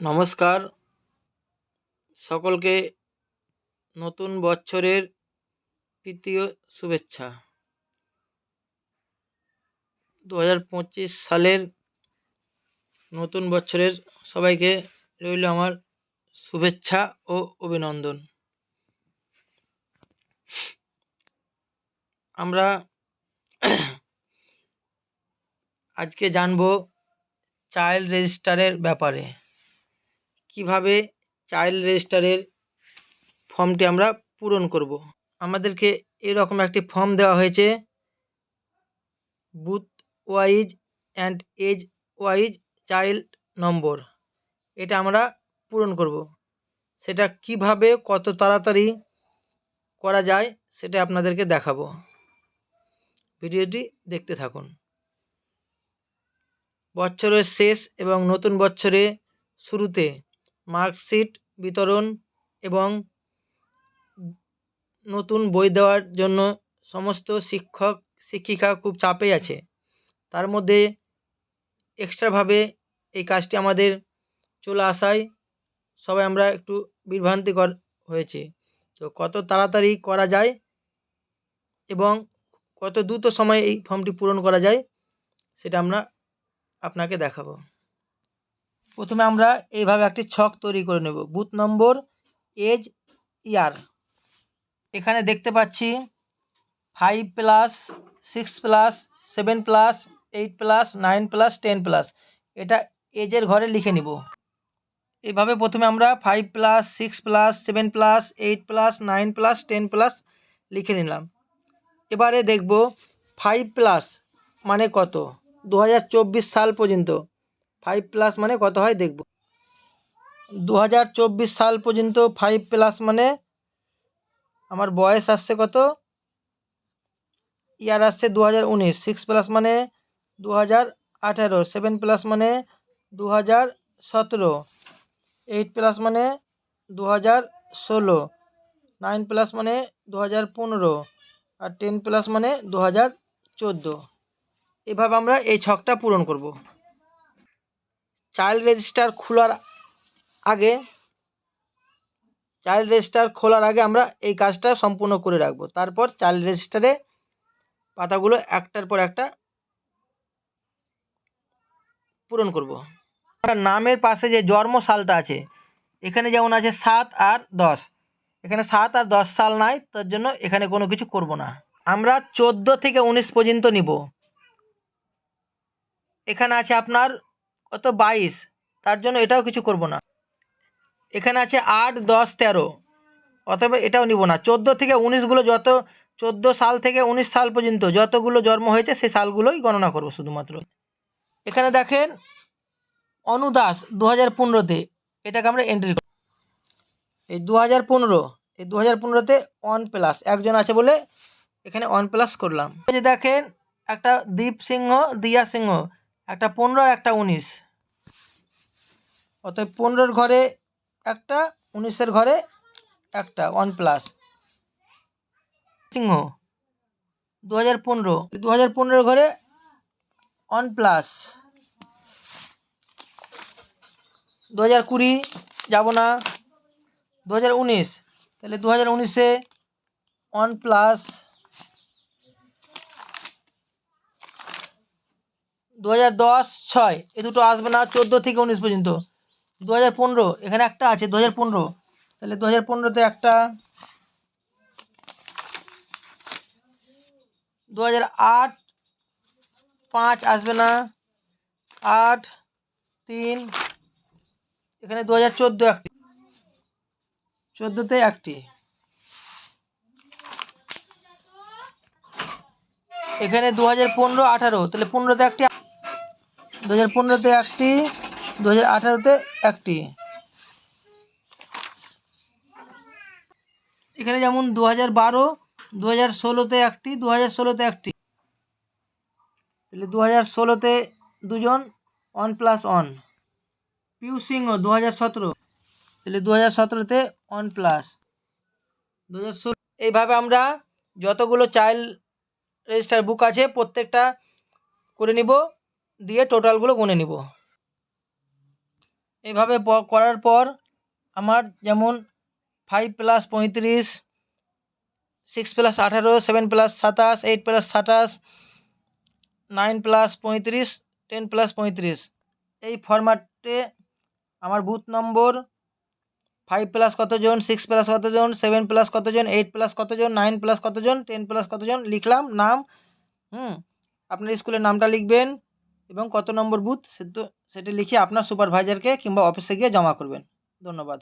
নমস্কার। সকলকে নতুন বছরের তৃতীয় শুভেচ্ছা। দু হাজার পঁচিশ সালের নতুন বছরের সবাইকে রইল আমার শুভেচ্ছা ও অভিনন্দন। আমরা আজকে জানব চাইল্ড রেজিস্টারের ব্যাপারে। কীভাবে চাইল্ড রেজিস্টারের ফর্মটি আমরা পূরণ করব। আমাদেরকে এরকম একটি ফর্ম দেওয়া হয়েছে, booth wise and age wise child number. এটা আমরা পূরণ করব। সেটা কীভাবে কত তাড়াতাড়ি করা যায় সেটা আপনাদেরকে দেখাবো। ভিডিওটি দেখতে থাকুন। বছরের শেষ এবং নতুন বছরে শুরুতে মার্কশিট বিতরণ এবং নতুন বই দেওয়ার জন্য সমস্ত শিক্ষক, শিক্ষিকা খুব চাপে আছে। তার মধ্যে এক্সট্রাভাবে এই কাজটি আমাদের চলে আসায় সবাই আমরা একটু বিভ্রান্তিকর হয়েছে। তো কত তাড়াতাড়ি করা যায় এবং কত দ্রুত সময়ে এই ফর্মটি পূরণ করা যায় সেটা আমরা আপনাকে দেখাবো। প্রথমে আমরা এইভাবে একটি ছক তৈরি করে নেব। Booth number, age, year. এখানে দেখতে পাচ্ছি five plus, six plus, seven plus, eight plus, nine plus, ten plus. এটা এজের ঘরে লিখে নিব। এভাবে প্রথমে আমরা five plus, six plus, seven plus, eight plus, nine plus, ten plus লিখে নিলাম। এবারে দেখব ফাইভ প্লাস মানে কত? দু হাজার চব্বিশ সাল পর্যন্ত। ফাইভ প্লাস মানে কত হয় দেখব। দু হাজার চব্বিশ সাল পর্যন্ত ফাইভ প্লাস মানে আমার বয়স আসছে কত? ইয়ার আসছে দু হাজার উনিশ। সিক্স প্লাস মানে দু হাজার আঠেরো। সেভেন প্লাস মানে দু হাজার সতেরো। এইট প্লাস মানে দু হাজার ষোলো। নাইন প্লাস মানে দু হাজার পনেরো। আর টেন প্লাস মানে দু হাজার চোদ্দ। এভাবে আমরা এই ছকটা পূরণ করব। চাইল্ড রেজিস্টার খোলার আগে চাইল্ড রেজিস্টার খোলার আগে আমরা এই কাজটা সম্পূর্ণ করে রাখব। তারপর চাইল্ড রেজিস্টারে পাতাগুলো একটার পর একটা পূরণ করব। আমরা নামের পাশে যে জন্ম সালটা আছে, এখানে যেমন আছে সাত আর দশ। এখানে সাত আর দশ সাল নাই, তার জন্য এখানে কোনো কিছু করব না। আমরা চোদ্দ থেকে উনিশ পর্যন্ত নিব। এখানে আছে আপনার কত বাইশ? তার জন্য এটাও কিছু করব না। এখানে আছে আট, দশ, তেরো। অতএব এটাও নিব না। চোদ্দ থেকে উনিশগুলো যত, চোদ্দ সাল থেকে উনিশ সাল পর্যন্ত যতগুলো জন্ম হয়েছে, সেই সালগুলোই গণনা করব শুধুমাত্র। এখানে দেখেন, অনুদাস দু হাজার পনেরোতে এটাকে আমরা এন্ট্রি করি এই দু হাজার পনেরো, এই দু হাজার পনেরোতে ওয়ান প্লাস একজন আছে বলে এখানে ওয়ান প্লাস করলাম। এই যে দেখেন, একটা দীপ সিংহ দিয়া সিংহ একটা পনেরো আর একটা উনিশ। অতএব পনেরোর ঘরে একটা, উনিশের ঘরে একটা ওয়ান প্লাস সিংহ দু হাজার পনেরো। দু হাজার পনেরোর ঘরে ওয়ান প্লাস দু হাজার কুড়ি, যাব না। দু হাজার উনিশ, তাহলে দু হাজার উনিশে ওয়ান প্লাস দু হাজার দশ, ছয় এ দুটো আসবে না চোদ্দ থেকে উনিশ পর্যন্ত। দু হাজার পনেরো, এখানে একটা আছে, দু হাজার পনেরো। তাহলে দু হাজার পনেরোতে একটা দু হাজার আট, পাঁচ আসবে না। আট, তিন, এখানে দু হাজার চোদ্দ একটি চোদ্দোতে একটি। এখানে দু হাজার পনেরো, আঠারো, তাহলে পনেরোতে একটি দু হাজার পনেরোতে একটি দু হাজার আঠারোতে একটি। এখানে যেমন দু হাজার বারো দু হাজার ষোলোতে একটি দু হাজার ষোলোতে একটি। তাহলে দু হাজার ষোলোতে দুজন, one plus one. Piu Singh দু হাজার সতেরো। তাহলে দু হাজার সতেরোতে ওয়ান প্লাস। দু হাজার ষোলো এইভাবে আমরা যতগুলো চাইল্ড রেজিস্টার বুক আছে, প্রত্যেকটা করে নিব। দিয়ে টোটালগুলো গুনে নিব। এভাবে করার পর আমার যেমন ফাইভ প্লাস পঁয়ত্রিশ সিক্স প্লাস আঠারো সেভেন প্লাস সাতাশ এইট প্লাস সাতাশ নাইন প্লাস পঁয়ত্রিশ টেন প্লাস পঁয়ত্রিশ। এই ফরম্যাটে আমার বুথ নম্বর ফাইভ প্লাস কতজন সিক্স প্লাস কতজন সেভেন প্লাস কতজন এইট প্লাস কতজন নাইন প্লাস কতজন টেন প্লাস কতজন লিখলাম, নাম, হুম, আপনার স্কুলের নামটা লিখবেন। এবং কত নম্বর বুথ সেটা লিখে আপনার সুপারভাইজারকে কিংবা অফিসে গিয়ে জমা করবেন। ধন্যবাদ।